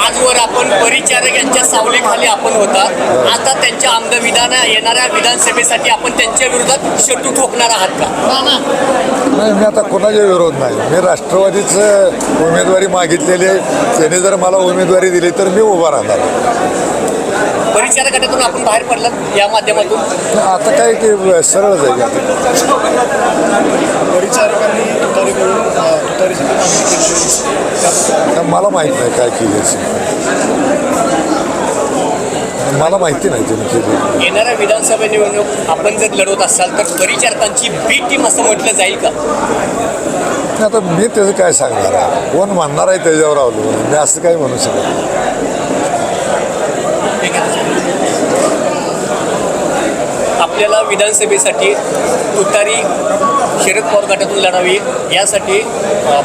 आजवर आपण परिचारक यांच्या सावलीखाली आपण होता. आता त्यांच्या आमदार विधान येणाऱ्या विधानसभेसाठी आपण त्यांच्या विरोधात शटू ठोकणार आहात का? नाही मी आता कोणाच्या विरोध नाही. मी राष्ट्रवादीचं उमेदवारी मागितलेली आहे. त्याने जर मला उमेदवारी दिली तर मी उभा राहणार. परिचारक गटातून आपण बाहेर पडलात या माध्यमातून? आता काय ते सरळच आहे. की आता परिचारकांनी तुतारी करून तुतारीची मला माहीत नाही काय केली असेल. मला माहिती नाही त्यांनी केली येणाऱ्या विधानसभा निवडणूक आपण जर लढवत असाल तर परिचारकांची बी टीम असं म्हटलं जाईल का? नाही, आता मी त्याचं काय सांगणार आहे? कोण म्हणणार आहे त्याच्यावर अवलंबून मी असं काही म्हणू शकत नाही. आपल्याला विधानसभेसाठी तुतारी शरद पवार गटातून लढावी यासाठी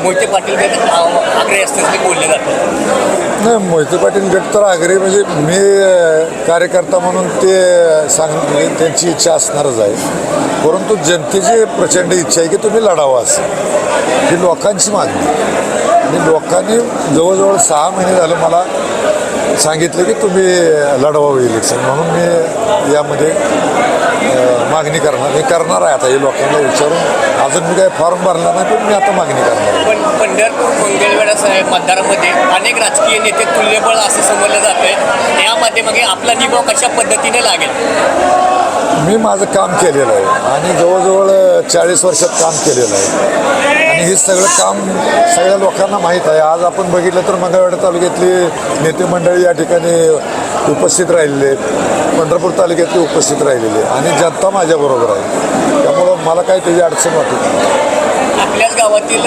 मोहिते पाटील गट आ- आग्रही असल्याचे बोलले जातं नाही मोहिते पाटील गट तर आग्रही म्हणजे मी कार्यकर्ता म्हणून ते सांग म्हणजे त्यांची इच्छा असणारच आहे. परंतु जनतेची प्रचंड इच्छा आहे की तुम्ही लढावा असं. ही लोकांची मागणी आणि लोकांनी जवळजवळ सहा महिने झालं मला सांगितलं की तुम्ही लढवावं इलेक्शन म्हणून मी यामध्ये मागणी करणार. मी करणार आहे आता हे लोकांना विचारून. अजून मी काही फॉर्म भरला नाही पण मी आता मागणी करणार आहे. पण पंढरपूर मंगळवेढा साहेब मतदारामध्ये अनेक राजकीय नेते तुल्यबळ असं समजलं जातंय यामध्ये मग आपला निभाव कशा पद्धतीने लागेल? मी माझं काम केलेलं आहे. आणि जवळजवळ चाळीस वर्षात काम केलेलं आहे. आणि हे सगळं काम सगळ्या लोकांना माहीत आहे. आज आपण बघितलं तर मंगळवेढा तालुक्यातली नेते मंडळी या ठिकाणी उपस्थित राहिलेले आहेत. पंढरपूर तालुक्यातले उपस्थित राहिलेले आणि जनता माझ्याबरोबर आहे. त्यामुळं मला काही त्याची अडचण वाटत नाही. आपल्याच गावातील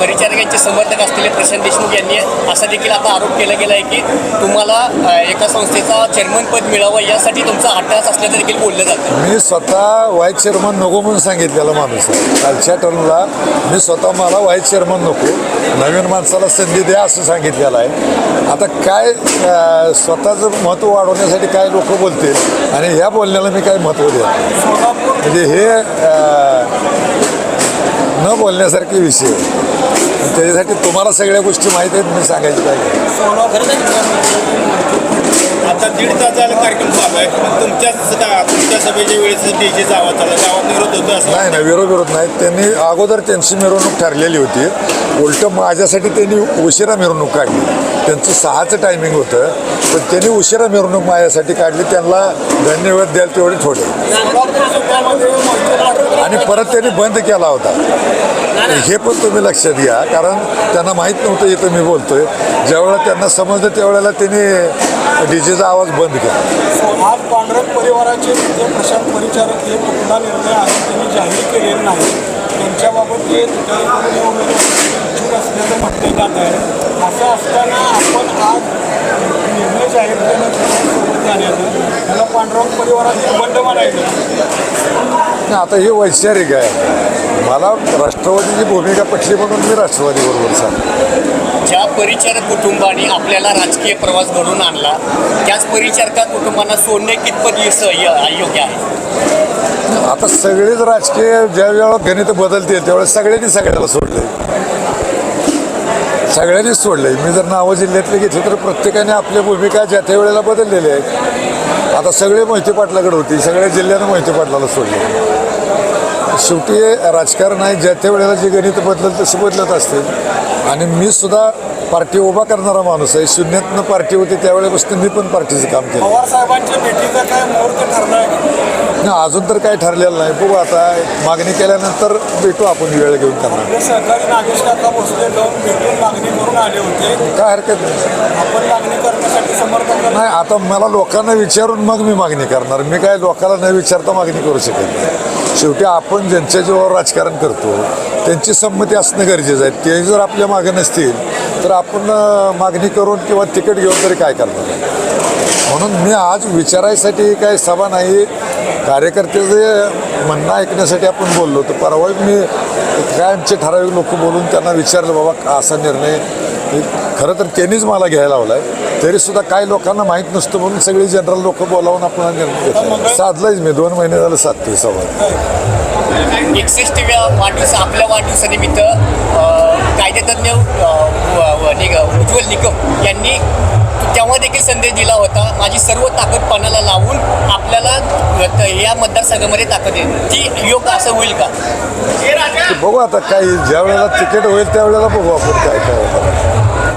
परिचारकांचे समर्थक असलेले प्रशांत देशमुख यांनी असा देखील आता आरोप केला गेला आहे की तुम्हाला एका संस्थेचा चेअरमन पद मिळावं यासाठी तुमचा हट्टास असल्याचं देखील बोललं जातं. मी स्वतः व्हाईस चेअरमन नको म्हणून सांगितलेला माणूस कालच्या टर्मला मी स्वतः मला व्हाईस चेअरमन नको नवीन माणसाला संधी द्या असं सांगितलेलं आहे. आता काय स्वतःचं महत्त्व वाढवण्यासाठी काय लोक बोलतील आणि ह्या बोलण्याला मी काय महत्त्व देत म्हणजे हे न बोलण्यासारखे विषय आहे. त्याच्यासाठी तुम्हाला सगळ्या गोष्टी माहीत आहेत मी सांगायची नाही. आता दीड तास झाला कार्यक्रम चालू आहे. तुमच्याच तुमच्या सभेच्या वेळेस डीजेचा आवाज गावात विरोध होतो नाही नाही विरोध विरोध नाही. त्यांनी अगोदर त्यांची मिरवणूक ठरलेली होती. उलट माझ्यासाठी त्यांनी उशिरा मिरवणूक काढली. त्यांचं सहाचं टायमिंग होतं. पण त्यांनी उशिरा मिरवणूक माझ्यासाठी काढली. त्यांना धन्यवाद द्याल तेवढे थोडे. आणि परत त्यांनी बंद केला होता. हे पण तुम्ही लक्षात घ्या. कारण त्यांना माहीत नव्हतं इथं मी बोलतोय. ज्यावेळेला त्यांना समजलं त्यावेळेला त्यांनी डीजेचा आवाज बंद केला. आज पांढरक परिवाराचे जे प्रशांत परिचारक हे कुठला निर्णय आहे त्यांनी जाहीर केलेला नाही. त्यांच्याबाबत ते इच्छुक असल्याचं म्हटलं जात आहे. असं असताना आपण आज निर्णय जाहीर केला त्याला पांढरक परिवाराचे बंड म्हणायचं आता हे वैचारिक आहे. मला राष्ट्रवादीची भूमिका पटली म्हणून मी राष्ट्रवादी बरोबर सांग ज्या परिचारक कुटुंबाने आपल्याला राजकीय प्रवास घडून आणला त्याच परिचारका कुटुंबांना सोडणे कितपत यश- य- योग्य आहे? आता सगळेच राजकीय ज्या वेळेला गणित बदलतील त्यावेळेस सगळ्यांनी सगळ्याला सोडले. सगळ्यांनीच सोडले. मी जर नावं जिल्ह्यातले घेतले तर प्रत्येकाने आपल्या भूमिका ज्या त्या वेळेला बदललेल्या आहेत. आता सगळे मोहिते पाटलाकडे होती सगळ्या जिल्ह्यानं मोहिते पाटलाला सोडले. शेवटी राजकारण आहे ज्या त्या वेळेला जे गणित बदलत तसं बदलत असतील आणि मी सुद्धा पार्टी उभा करणारा माणूस आहे. शून्यातनं पार्टी होती त्यावेळेपासून मी पण पार्टीचं काम केलं. पवार साहेबांच्या भेटीचा काय मुहूर्त ठरला नाही अजून तर काही ठरलेलं नाही. बघू आता मागणी केल्यानंतर भेटू आपण वेळ घेऊन करणार आपले सहकारी नागेश काका भोसले जाऊन भेटून मागणी करून आले होते. काय हरकत नाही. आपण मागणी करण्यासाठी समर्थन नाही आता मला लोकांना विचारून मग मी मागणी करणार. मी काय लोकांना न विचारता मागणी करू शकत नाही. शेवटी आपण ज्यांच्या जीवावर राजकारण करतो त्यांची संमती असणं गरजेचं आहे. ते जर आपल्या मागे नसतील तर आपण मागणी करून किंवा तिकीट घेऊन तरी काय करणार? म्हणून मी आज विचारायसाठी काही सभा नाही कार्यकर्त्याचे म्हणणं ऐकण्यासाठी आपण बोललो तर परवा मी काय आमचे ठराविक लोक बोलून त्यांना विचारलं बाबा असा निर्णय? हे खरं तर त्यांनीच मला घ्यायला लावला आहे तरीसुद्धा काही लोकांना माहीत नसतं म्हणून सगळी जनरल लोक बोलावून आपण निर्णय घेतला. साधलंच मी. दोन महिने झालं साधते सभा. एकसष्टव्या वाढदिवस आपल्या वाढदिवसानिमित्त कायदेतज्ञ उज्ज्वल व- यांनी निग- देखील संदेश यांनी दिला होता माझी सर्व ताकद पणाला लावून आपल्याला त- या मतदारसंघामध्ये ताकद येईल. ती योग्य असं होईल का? बघू आता काही ज्या वेळेला तिकीट होईल त्यावेळेला बघू आपण काय काय